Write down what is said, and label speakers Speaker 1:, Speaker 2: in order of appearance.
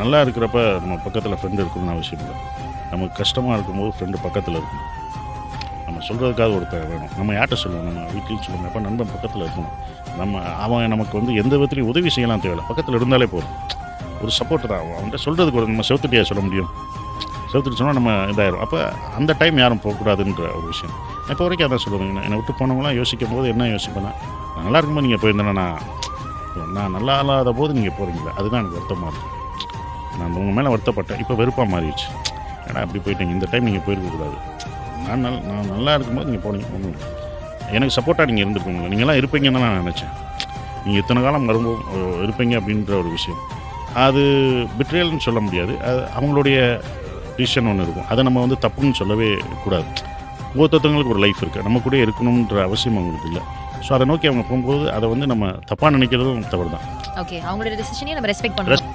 Speaker 1: நல்லா இருக்கிறப்ப நம்ம பக்கத்தில் ஃப்ரெண்டு இருக்கணும்னு அவசியம் இல்லை. நமக்கு கஷ்டமாக இருக்கும்போது ஃப்ரெண்டு பக்கத்தில் இருக்கணும். நம்ம சொல்கிறதுக்காக ஒருத்தர் வேணும். நம்ம யார்கிட்ட சொல்லுவோம் நம்ம வீட்லேயும் சொல்லுவோம் எப்போ நண்பன் பக்கத்தில் இருக்கணும். நம்ம அவன் நமக்கு வந்து எந்த விதத்துலையும் உதவி செய்யலாம் தேவையில்லை. பக்கத்தில் இருந்தாலே போதும். ஒரு சப்போர்ட் தான். அவன்கிட்ட சொல்கிறதுக்கு ஒரு நம்ம செவுத்துட்டியா சொல்ல முடியும். செவத்துட்டு சொன்னால் நம்ம இதாயிரும். அப்போ அந்த டைம் யாரும் போகக்கூடாதுன்ற ஒரு விஷயம். இப்போ வரைக்கும் அதான் சொல்லுவாங்க என்னை விட்டு போனவங்களாம் யோசிக்கும் போது என்ன யோசிப்பேன்னா நல்லா இருக்கும்போது நீங்கள் போயிருந்தேன்னா நான் நான் நல்லா இல்லாத போது நீங்கள் போகிறீங்களா அதுதான் எனக்கு வருத்தமாக இருக்கும் நான் உங்கள் மேலே வருத்தப்பட்டேன். இப்போ வெறுப்பாக மாறிடுச்சு. ஏன்னா அப்படி போயிட்டீங்க? இந்த டைம் நீங்கள் போயிருக்கக்கூடாது. நான் நல் நான் நல்லா இருக்கும்போது நீங்கள் போனீங்க. ஒன்றும் எனக்கு சப்போர்ட்டாக நீங்கள் இருந்திருக்கீங்க நீங்களாம் இருப்பீங்கன்னு நான் நினச்சேன். நீங்கள் இத்தனை காலம் வரும்போது அஹ், இருப்பீங்க அப்படின்ற ஒரு விஷயம். அது பிட்ரியல்னு சொல்ல முடியாது. அது அவங்களுடைய டிசிஷன் ஒன்று இருக்கும். அதை நம்ம வந்து தப்புன்னு சொல்லவே கூடாது. ஒவ்வொருத்தவங்களுக்கு ஒரு லைஃப் இருக்குது நம்ம கூட இருக்கணுன்ற அவசியம் அவங்களுக்கு இல்லை. ஸோ அதை நோக்கி அவங்க போகும்போது அதை வந்து நம்ம தப்பாக நினைக்கிறதும் தவறு தான்
Speaker 2: ஓகே அவங்களோட டெசிஷனையும் நம்ம ரெஸ்பெக்ட் பண்ணுறோம்